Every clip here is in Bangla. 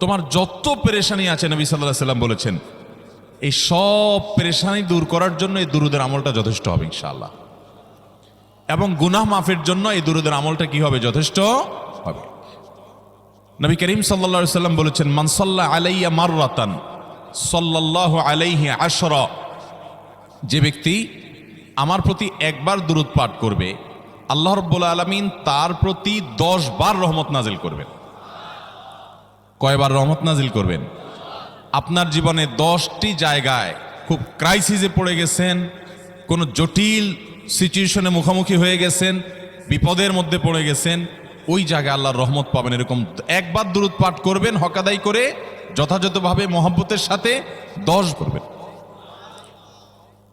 তোমার যত পেরেশানি আছে নবী সাল্লাহ সাল্লাম বলেছেন, এই সব পেরেশানি দূর করার জন্য এই দুরুদের আমলটা যথেষ্ট হবে ইনশাআল্লাহ। এবং গুনাহ মাফের জন্য এই দুরুদের আমলটা কি হবে? যথেষ্ট হবে। নবী করিম সাল্লা সাল্লাম বলেছেন মানসাল্লাহ আলাইয়া মাররাতান, সাল্লাল্লাহু আলাইহি আশরা। যে ব্যক্তি আমার প্রতি একবার দূরত পাঠ করবে, আল্লাহ রব্বুল আলমিন তার প্রতি দশ বার রহমত নাজিল করবেন। কয়বার রহমত নাজিল করবেন? আপনার জীবনে দশটি জায়গায় খুব ক্রাইসিসে পড়ে গেছেন, কোনো জটিল সিচুয়েশনে মুখোমুখি হয়ে গেছেন, বিপদের মধ্যে পড়ে গেছেন, ওই জায়গায় আল্লাহর রহমত পাবেন এরকম একবার দূরত পাঠ করবেন হকাদাই করে যথাযথভাবে মহব্বতের সাথে দশ করবেন।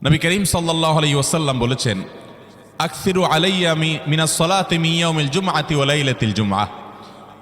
নবী করিম সাল্লাহ আলাই ওসাল্লাম বলেছেন, আকসিরু আলাইয়া মি- মিনাস সলাতে মিয়াউমিল জুমআতি লাইলাতিল জুমআহ।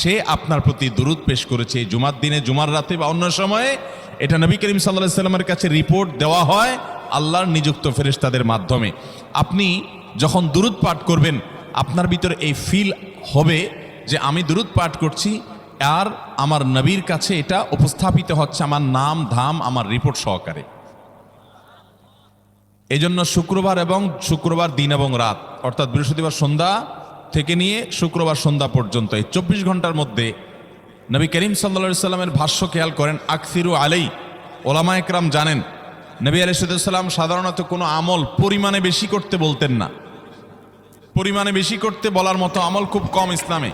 সে আপনার প্রতি দুরুদ পেশ করেছে। জুমার দিনে, জুমার রাতে বা অন্য সময়ে এটা নবী করিম সাল্লাহ সাল্লামের কাছে রিপোর্ট দেওয়া হয় আল্লাহর নিযুক্ত ফেরেস্তাদের মাধ্যমে। আপনি যখন দুরুদ পাঠ করবেন, আপনার ভিতরে এই ফিল হবে যে আমি দুরুদ পাঠ করছি আর আমার নবীর কাছে এটা উপস্থাপিত হচ্ছে, আমার নাম, ধাম, আমার রিপোর্ট সহকারে। এই জন্য শুক্রবার এবং শুক্রবার দিন এবং রাত, অর্থাৎ বৃহস্পতিবার সন্ধ্যা থেকে নিয়ে শুক্রবার সন্ধ্যা পর্যন্ত। এই চব্বিশ ঘণ্টার মধ্যে নবী করিম সাল্লা সাল্লামের ভাষ্য খেয়াল করেন, আকসিরু আলাই ওলামা একরাম জানেন, নবী আলিসাল্লাম সাধারণত কোনো আমল পরিমাণে বেশি করতে বলতেন না। পরিমাণে বেশি করতে বলার মতো আমল খুব কম ইসলামে।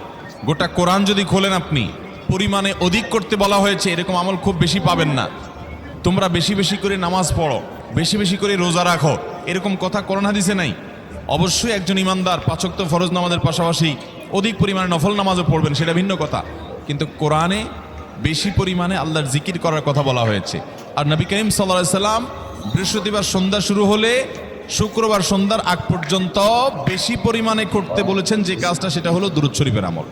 গোটা কোরআন যদি খোলেন আপনি, পরিমাণে অধিক করতে বলা হয়েছে, এরকম আমল খুব বেশি পাবেন না। তোমরা বেশি বেশি করে নামাজ পড়ো, বেশি বেশি করে রোজা রাখো, এরকম কথা করোনা হাদিসে নাই। অবশ্যই একজন ইমানদার পাচক তো ফরজ নামাজের পাশাপাশি অধিক পরিমাণে নফল নামাজও পড়বেন, সেটা ভিন্ন কথা। কিন্তু কোরআনে বেশি পরিমাণে আল্লাহর জিকির করার কথা বলা হয়েছে। আর নবী করিম সাল্লাহ সাল্লাম বৃহস্পতিবার সন্ধ্যা শুরু হলে শুক্রবার সন্ধ্যার আগ পর্যন্ত বেশি পরিমাণে করতে বলেছেন, যে কাজটা সেটা হলো দুরুদ শরীফের আমল।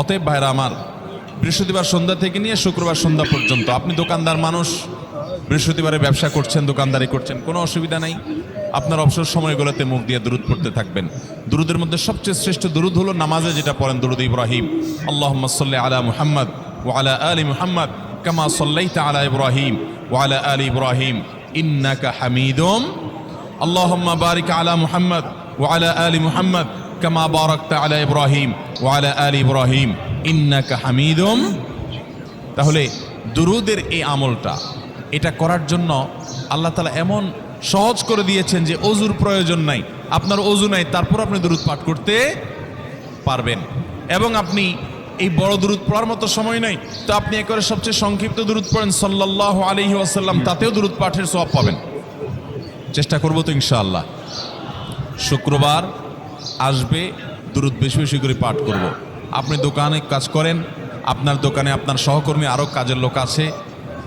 অতএব ভাইরা আমার, বৃহস্পতিবার সন্ধ্যা থেকে নিয়ে শুক্রবার সন্ধ্যা পর্যন্ত আপনি দোকানদার মানুষ, বৃহস্পতিবারে ব্যবসা করছেন, দোকানদারি করছেন, কোনো অসুবিধা নাই। আপনার অবসর সময়গুলোতে মুখ দিয়ে দূরত পড়তে থাকবেন। দুরুদের মধ্যে সবচেয়ে শ্রেষ্ঠ দুরুদ হলো নামাজে যেটা পড়েন দুরুদ ইব্রাহিম। আল্লাহ সাল্লি আলা মুহাম্মদ ওয়ালা আলী মুহাম্মদ কামা সাল্লাইতা আলা ইব্রাহিম ওয়ালা আলী ইব্রাহিম। ইন্নাকা হামিদম। আল্লাহ বারিক আলা মুহাম্মদ ওয়ালা আলী মুহাম্মদ কামা বারাকতা আলা ইব্রাহিম ওয়ালা আলী ইব্রাহিম। ইন্নাকা হামিদম। তাহলে দুরুদের এই আমলটা, এটা করার জন্য আল্লাহ তালা এমন সহজ করে দিয়েছেন যে অজুর প্রয়োজন নাই। আপনার অজু নাই তারপর আপনি দুরুদ পাঠ করতে পারবেন। এবং আপনি এই বড় দুরুদ পড়ার মতো সময় নাই তো আপনি একবারে সবচেয়ে সংক্ষিপ্ত দূরত পড়েন সাল্লাহ আলহি আসাল্লাম তাতেও দুরুদ পাঠের সব পাবেন। চেষ্টা করব তো ইনশাআল্লাহ। শুক্রবার আসবে দূরত বেশি বেশি করে পাঠ করব। আপনি দোকানে কাজ করেন আপনার দোকানে আপনার সহকর্মী আরও কাজের লোক আছে।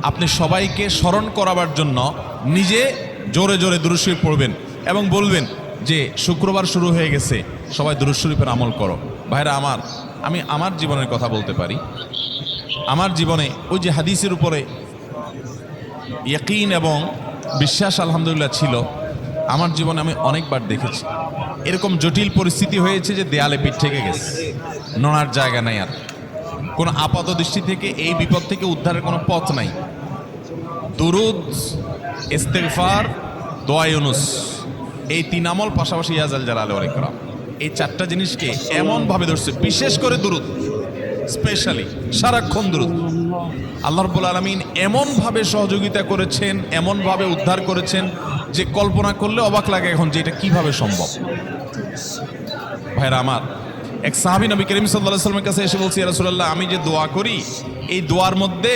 আপনি সবাইকে স্মরণ করাবার জন্য নিজে জোরে জোরে দুরুশরীফ পড়বেন এবং বলবেন যে শুক্রবার শুরু হয়ে গেছে, সবাই দুরুশরীফের আমল করো। ভাইরা, আমার, আমি আমার জীবনের কথা বলতে পারি। আমার জীবনে ওই যে হাদিসের উপরে ইয়কিন এবং বিশ্বাস আলহামদুলিল্লাহ ছিল, আমার জীবনে আমি অনেকবার দেখেছি। এরকম জটিল পরিস্থিতি হয়েছে যে দেয়ালে পিঠ থেকে গেছে। নড়ার জায়গা নাই আর। কোনো আপাত দৃষ্টি থেকে, এই বিপদ থেকে উদ্ধারের কোনো পথ নাই। দুরুদ ইস্তেগফার, দোয়া ইউনুস। এই তিন আমল পাশাপাশি ইয়াজাল জালাল আলাইকরাম এই চারটা জিনিসকে এমনভাবে ধরছে, বিশেষ করে দুরুদ স্পেশালি সারাক্ষণ দুরুদ। আল্লাহ রব্বুল আলমিন এমনভাবে সহযোগিতা করেছেন, এমনভাবে উদ্ধার করেছেন যে কল্পনা করলে অবাক লাগে এখন যে এটা কীভাবে সম্ভব। ভাইরা আমার, এক সাহাবি নবী করিম সাল্লাহ সাল্লামের কাছে এসে বলছি রাসুল্লাহ আমি যে দোয়া করি, এই দোয়ার মধ্যে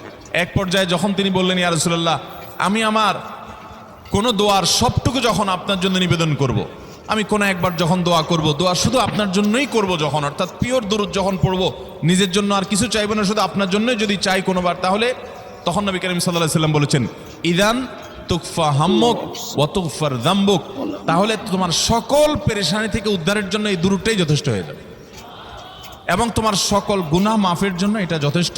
এক পর্যায়ে যখন তিনি বললেন, ইয়া রাসূলুল্লাহ, আমি আমার কোন দোয়ার সবটুকু যখন আপনার জন্য নিবেদন করব। আমি কোনো একবার যখন দোয়া করব, দোয়া শুধু আপনার জন্যই করব যখন, অর্থাৎ পিওর দরুদ যখন পড়ব, নিজের জন্য আর কিছু চাইব না, শুধু আপনার জন্যই যদি চাই কোনোবার, তাহলে তখন নবী করিম সাল্লাহ সাল্লাম বলেছেন, ইদান তুকফা হাম্মুক ও তুকফার দাম্বুক তাহলে তোমার সকল পেরেশানি থেকে উদ্ধারের জন্য এই দুরুটাই যথেষ্ট হয়ে যাবে এবং তোমার সকল গুনাহ মাফের জন্য এটা যথেষ্ট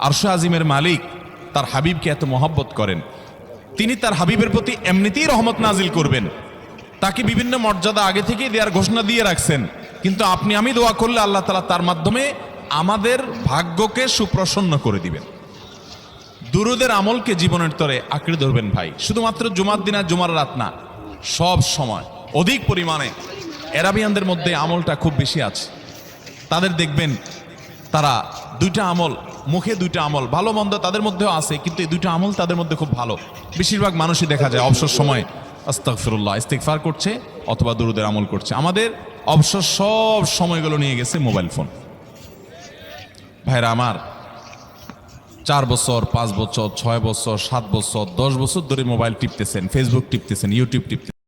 আরশো আজিমের মালিক তার হাবিবকে এত মহব্বত করেন। তিনি তার হাবিবের প্রতি এমনিতেই রহমত নাজিল করবেন। তাকে বিভিন্ন মর্যাদা আগে থেকেই দেওয়ার ঘোষণা দিয়ে রাখছেন। কিন্তু আপনি আমি দোয়া করলে আল্লাহ তালা তার মাধ্যমে আমাদের ভাগ্যকে সুপ্রসন্ন করে দিবেন। দুরুদের আমলকে জীবনের তরে আঁকড়ে ধরবেন ভাই। শুধুমাত্র জুমার দিন আর জুমার রাত না, সব সময়, অধিক পরিমাণে। এরাবিয়ানদের মধ্যে আমলটা খুব বেশি আছে। তাদের দেখবেন তারা দুইটা আমল মুখে দুইটা আমল, ভালো মন্দ তাদের মধ্যেও আছে, কিন্তু এই দুইটা আমল তাদের মধ্যে খুব ভালো। বেশিরভাগ মানুষই দেখা যায় অবসর সময় আস্তাগফিরুল্লাহ, ইস্তেগফার করছে অথবা দুরুদের আমল করছে। আমাদের অবসর সব সময়গুলো নিয়ে গেছে মোবাইল ফোন। ভাইরা আমার, চার বছর, পাঁচ বছর, ছয় বছর, সাত বছর, দশ বছর ধরে মোবাইল টিপতেছেন ফেসবুক টিপতেছেন ইউটিউব টিপতেছেন।